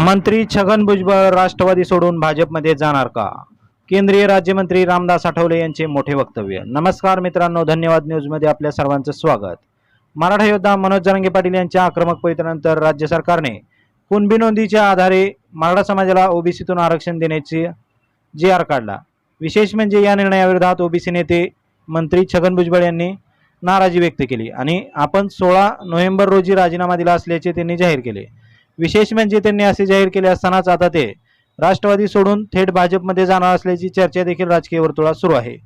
मंत्री छगन भुजबळ राष्ट्रवादी सोडून भाजपमध्ये जाणार का? केंद्रीय राज्यमंत्री रामदास आठवले यांचे मोठे वक्तव्य. नमस्कार मित्रांनो धन्यवाद न्यूजमध्ये आपल्या सर्वांचं स्वागत. मराठा योद्धा मनोज जरांगे पाटील यांच्या आक्रमक पवित्र्यानंतर राज्य सरकारने कुणबी नोंदीच्या आधारे मराठा समाजाला ओबीसीतून आरक्षण देण्याची जी आर काढला. विशेष म्हणजे या निर्णयाविरोधात ओबीसी नेते मंत्री छगन भुजबळ यांनी नाराजी व्यक्त केली आणि आपण सोळा नोव्हेंबर रोजी राजीनामा दिला असल्याचे त्यांनी जाहीर केले. विशेष म्हणजे त्यांनी असे जाहीर केले असतानाच आता ते राष्ट्रवादी सोडून थेट भाजपमध्ये जाणार असल्याची चर्चा देखील राजकीय वर्तुळात सुरू आहे.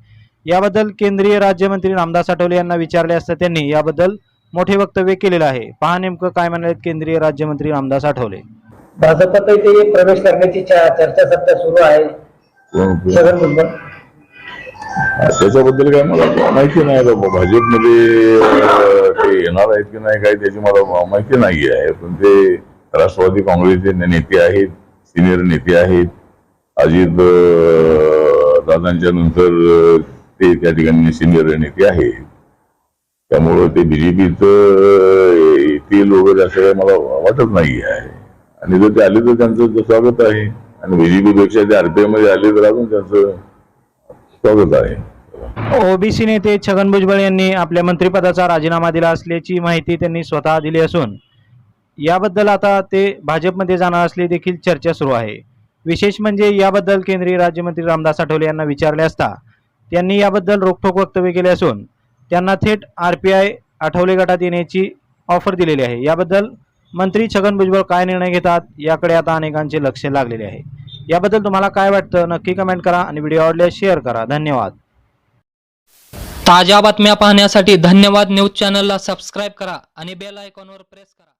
याबद्दल केंद्रीय राज्यमंत्री रामदास आठवले यांना विचारले असता त्यांनी याबद्दल मोठे वक्तव्य केलेलं आहे. पहा नेमकं काय म्हणालेत केंद्रीय राज्यमंत्री रामदास आठवले. भाजपात ते प्रवेश करण्याची चर्चा सध्या सुरू आहे. त्याच्याबद्दल काय मला माहिती नाही आता. भाजपमध्ये ते येणार आहेत की नाही काय त्याची मला माहिती नाही आहे पण ते राष्ट्रवादी काँग्रेसचे नेते आहेत सिनियर नेते आहेत. अजित दादांच्या नंतर ते त्या ठिकाणी सिनियर नेते आहेत. त्यामुळं ते बीजेपीच येतील वगैरे असं काही मला वाटत नाही आहे. आणि जर ते आले तर त्यांचं स्वागत आहे. आणि बीजेपी पेक्षा ते आरपीआयमध्ये आले तर अजून त्यांचं स्वागत आहे. ओबीसी नेते छगन भुजबळ यांनी आपल्या मंत्रिपदाचा राजीनामा दिला असल्याची माहिती त्यांनी स्वतः दिली असून याबद्दल आता ते भाजपमध्ये जाणार असली देखील चर्चा सुरू आहे. विशेष म्हणजे याबद्दल केंद्रीय राज्यमंत्री रामदास आठवले यांना विचारले असता त्यांनी याबद्दल रोखोक वक्तव्य केले असून त्यांना थेट आर पी आय आठवले गटात येण्याची ऑफर दिलेली आहे. याबद्दल मंत्री छगन भुजबळ काय निर्णय घेतात याकडे आता अनेकांचे लक्ष लागलेले आहे. याबद्दल तुम्हाला काय वाटतं नक्की कमेंट करा आणि व्हिडिओ आवडल्यास शेअर करा. धन्यवाद. ताज्या बातम्या पाहण्यासाठी धन्यवाद न्यूज चॅनलला सबस्क्राईब करा आणि बेल आयकॉनवर प्रेस करा.